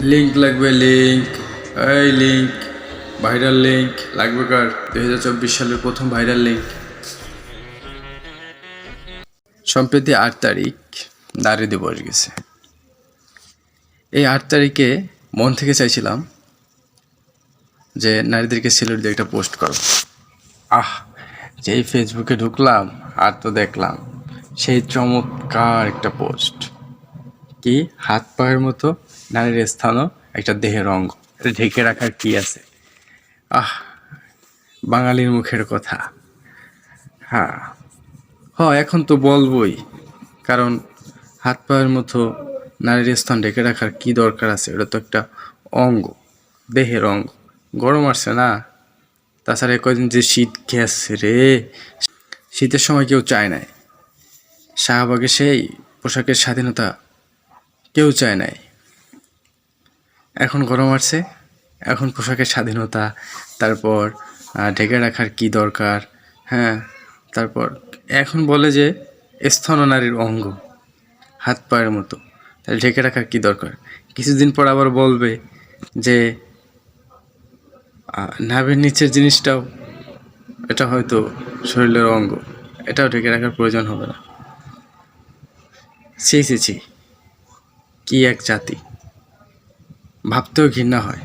Link লাগবে link এই link viral link লাগবে কার? দুই হাজার চব্বিশ সালের প্রথম ভাইরাল লিঙ্ক সম্প্রতি আট তারিখ নারী দিবস গেছে। এই আট তারিখে মন থেকে চাইছিলাম যে নারীদেরকে সেলুট দিয়ে একটা পোস্ট করো আহ, যেই ফেসবুকে ঢুকলাম আর তো দেখলাম, সেই চমৎকার একটা পোস্ট কি? হাত পায়ের মতো, নারীর স্থানও, একটা দেহের অঙ্গ। এটা ঢেকে রাখার কি আছে? আহ, বাঙালির মুখের কথা। হ্যাঁ। হ, এখন তো বলবই। কারণ হাত পায়ের মতো, নারীর স্থান ঢেকে রাখার কি দরকার আছে? এটা তো একটা অঙ্গ, দেহের অঙ্গ। গরম আসছে না? তাছাড়া এ কয়দিন যে শীত গেছে রে। শীতের সময় কেউ চায় নাই। শাহবাগে সেই পোশাকের স্বাধীনতা কেউ চায় নাই। এখন গরম আসছে, এখন পোশাকের স্বাধীনতা, তারপর ঢেকে রাখার কি দরকার হ্যাঁ তারপর, এখন বলে যে স্তন নারীর অঙ্গ, হাত পায়ের মতো, তাহলে ঢেকে রাখার কি দরকার? কিছুদিন পর আবার বলবে যে নাভের নিচের জিনিসটাও, এটা হয়তো শরীরের অঙ্গ, এটাও ঢেকে রাখার প্রয়োজন হবে না। ছি ছি ছি। কি এক জাতি? ভাবতেও ঘৃণা হয়।